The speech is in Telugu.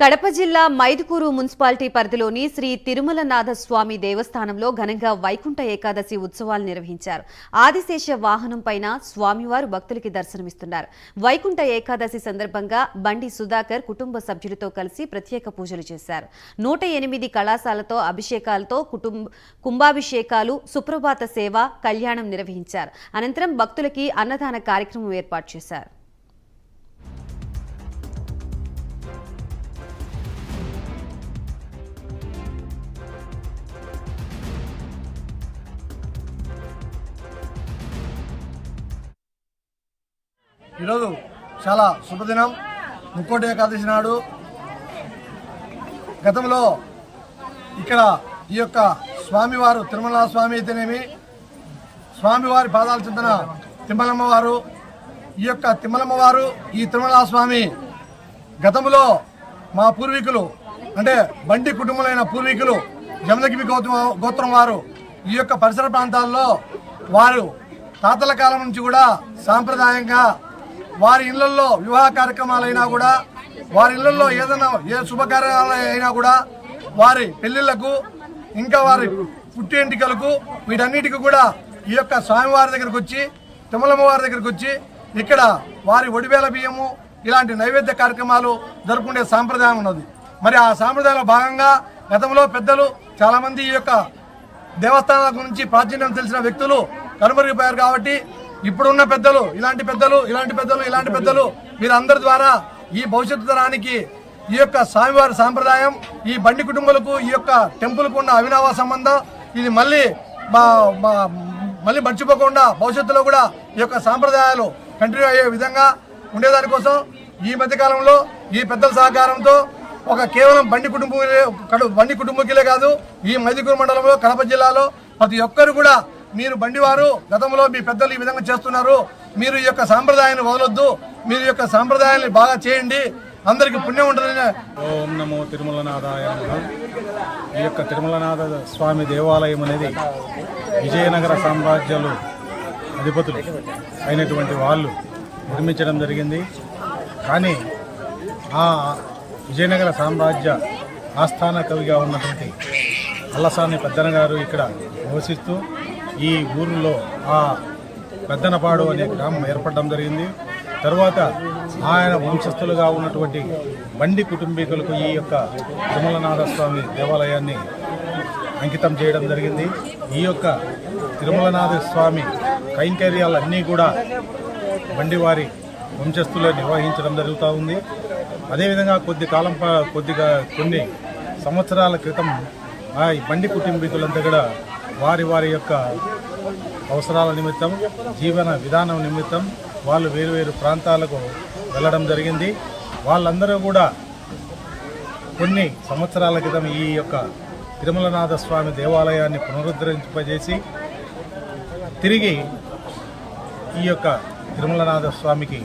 కడప జిల్లా మైదుకూరు మున్సిపాలిటీ పరిధిలోని శ్రీ తిరుమలనాథ స్వామి దేవస్థానంలో ఘనంగా వైకుంఠ ఏకాదశి ఉత్సవాలు నిర్వహించారు. ఆదిశేష వాహనం పైన స్వామివారు భక్తులకి దర్శనమిస్తున్నారు. వైకుంఠ ఏకాదశి సందర్భంగా బండి సుధాకర్ కుటుంబ సభ్యులతో కలిసి ప్రత్యేక పూజలు చేశారు. నూట ఎనిమిది కళాశాలతో అభిషేకాలతో కుటుంబ కుంభాభిషేకాలు సుప్రభాత సేవ కళ్యాణం నిర్వహించారు. అనంతరం భక్తులకి అన్నదాన కార్యక్రమం ఏర్పాటు చేశారు. ఈరోజు చాలా శుభదినం. ముక్కోటి ఏకాదశి నాడు గతంలో ఇక్కడ ఈ యొక్క స్వామివారు తిరుమల స్వామి అయితేనేమి స్వామివారి పాదాల చెందిన తిమ్మలమ్మ వారు ఈ యొక్క తిమ్మలమ్మ వారు ఈ తిరుమల స్వామి గతంలో మా పూర్వీకులు అంటే బండి కుటుంబమైన పూర్వీకులు జమదగిరి గౌతమ గోత్రం వారు ఈ యొక్క పరిసర ప్రాంతాల్లో వారు తాతల కాలం నుంచి కూడా సాంప్రదాయంగా వారి ఇళ్ళలో వివాహ కార్యక్రమాలైనా కూడా వారి ఇళ్ళలో ఏదైనా ఏ శుభకార్యాలు అయినా కూడా వారి పెళ్ళిళ్ళకు ఇంకా వారి పుట్టి ఎంటికలకు వీటన్నిటికీ కూడా ఈ యొక్క స్వామివారి దగ్గరకు వచ్చి తిమ్మలమ్మ వారి దగ్గరకు వచ్చి ఇక్కడ వారి ఒడివేల బియ్యము ఇలాంటి నైవేద్య కార్యక్రమాలు జరుపుకునే సాంప్రదాయం ఉన్నది. మరి ఆ సాంప్రదాయంలో భాగంగా గతంలో పెద్దలు చాలామంది ఈ యొక్క దేవస్థానాల గురించి ప్రాచీనం తెలిసిన వ్యక్తులు కనుమరిగిపోయారు కాబట్టి ఇప్పుడున్న పెద్దలు ఇలాంటి పెద్దలు ఇలాంటి పెద్దలు ఇలాంటి పెద్దలు మీరందరి ద్వారా ఈ భవిష్యత్తు తరానికి ఈ యొక్క స్వామివారి సాంప్రదాయం ఈ బండి కుటుంబాలకు ఈ యొక్క టెంపుల్కు ఉన్న అవినావ సంబంధం ఇది మళ్ళీ మా- మళ్ళీ మర్చిపోకుండా భవిష్యత్తులో కూడా ఈ యొక్క సాంప్రదాయాలు కంటిన్యూ అయ్యే విధంగా ఉండేదానికోసం ఈ మధ్యకాలంలో ఈ పెద్దల సహకారంతో ఒక కేవలం బండి కుటుంబం బండి కుటుంబకిలే కాదు ఈ మైదుకూరు మండలంలో కడప జిల్లాలో ప్రతి ఒక్కరు కూడా మీరు బండివారు గతంలో మీ పెద్దలు ఈ విధంగా చేస్తున్నారు. మీరు ఈ యొక్క సాంప్రదాయాన్ని వదలొద్దు. మీరు యొక్క సాంప్రదాయాన్ని బాగా చేయండి. అందరికి పుణ్యం ఉంటుందని ఓం నమో తిరుమలనాథాయ ఈ యొక్క తిరుమలనాథ స్వామి దేవాలయం అనేది విజయనగర సామ్రాజ్యాలు అధిపతులు అయినటువంటి వాళ్ళు నిర్మించడం జరిగింది. కానీ ఆ విజయనగర సామ్రాజ్య ఆస్థాన కవిగా ఉన్నటువంటి అల్లసాని పెద్దన గారు ఇక్కడ నివసిస్తూ ఈ ఊరిలో ఆ పెద్దనపాడు అనే గ్రామం ఏర్పడడం జరిగింది. తరువాత ఆయన వంశస్థులుగా ఉన్నటువంటి బండి కుటుంబీకులకు ఈ యొక్క తిరుమలనాథస్వామి దేవాలయాన్ని అంకితం చేయడం జరిగింది. ఈ యొక్క తిరుమలనాథ స్వామి కైంకర్యాలన్నీ కూడా బండివారి వంశస్థులే నిర్వహించడం జరుగుతూ ఉంది. అదేవిధంగా కొద్ది కాలం కొద్దిగా కొన్ని సంవత్సరాల క్రితం ఆ బండి కుటుంబీకులంతా కూడా వారి వారి యొక్క అవసరాల నిమిత్తం జీవన విధానం నిమిత్తం వాళ్ళు వేరు వేరు ప్రాంతాలకు వెళ్ళడం జరిగింది. వాళ్ళందరూ కూడా కొన్ని సంవత్సరాల క్రితం ఈ యొక్క తిరుమలనాథ స్వామి దేవాలయాన్ని పునరుద్ధరింపజేసి తిరిగి ఈ యొక్క తిరుమలనాథ స్వామికి